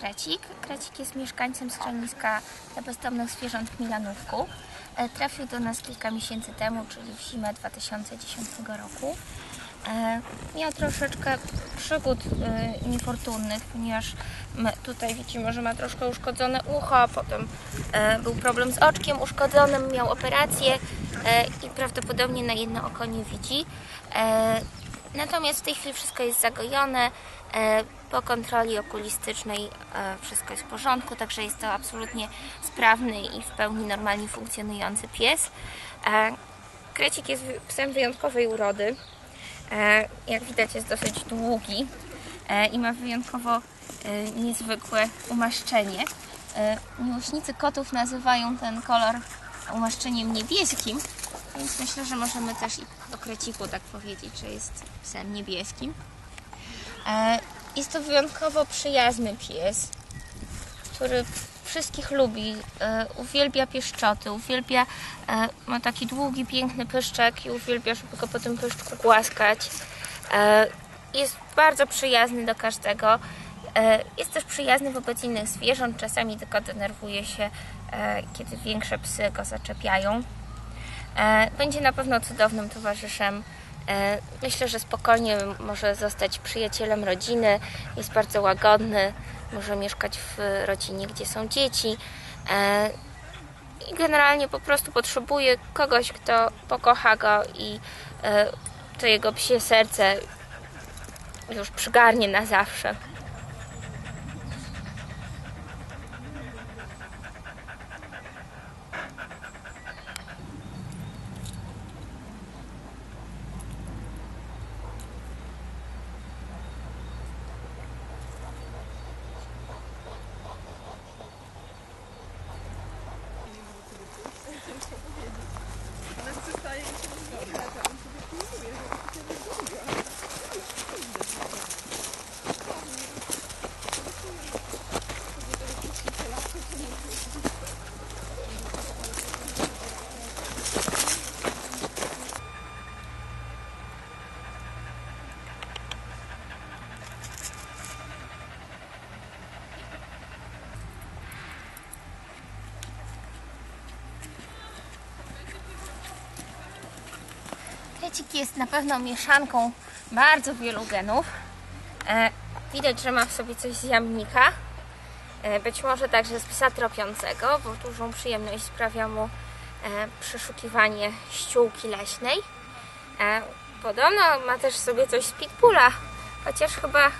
Krecik. Krecik jest mieszkańcem schroniska dla bezdomnych zwierząt w Milanówku. E, Trafił do nas kilka miesięcy temu, czyli w zimę 2010 roku. E, Miał troszeczkę przygód e, niefortunnych, ponieważ tutaj widzimy, że ma troszkę uszkodzone ucho, potem był problem z oczkiem uszkodzonym, miał operację i prawdopodobnie na jedno oko nie widzi. Natomiast w tej chwili wszystko jest zagojone. E, Po kontroli okulistycznej e, wszystko jest w porządku, także jest to absolutnie sprawny i w pełni normalnie funkcjonujący pies. E, Krecik jest psem wyjątkowej urody. Jak widać jest dosyć długi i ma wyjątkowo niezwykłe umaszczenie. Miłośnicy kotów nazywają ten kolor umaszczeniem niebieskim, więc myślę, że możemy też i o kreciku tak powiedzieć, że jest psem niebieskim. E, Jest to wyjątkowo przyjazny pies, który wszystkich lubi, e, uwielbia pieszczoty, uwielbia, e, ma taki długi, piękny pyszczek i uwielbia, żeby go po tym pyszczku głaskać. Jest bardzo przyjazny do każdego. Jest też przyjazny wobec innych zwierząt, czasami tylko denerwuje się, kiedy większe psy go zaczepiają. E, Będzie na pewno cudownym towarzyszem. E, Myślę, że spokojnie może zostać przyjacielem rodziny. Jest bardzo łagodny, może mieszkać w rodzinie, gdzie są dzieci. E, I generalnie po prostu potrzebuje kogoś, kto pokocha go i to jego psie serce już przygarnie na zawsze. Let's just say Krecik jest na pewno mieszanką bardzo wielu genów. E, widać, że ma w sobie coś z jamnika. E, być może także z psa tropiącego, bo dużą przyjemność sprawia mu e, przeszukiwanie ściółki leśnej. Podobno ma też sobie coś z pitbulla, chociaż chyba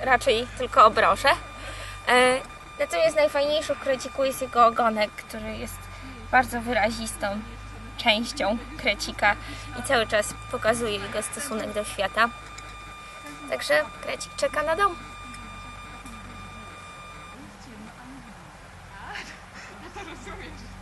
raczej tylko obroże. Natomiast najfajniejszy w kreciku jest jego ogonek, który jest bardzo wyrazistą częścią krecika i cały czas pokazuje jego stosunek do świata. Także krecik czeka na dom. rozumiem, że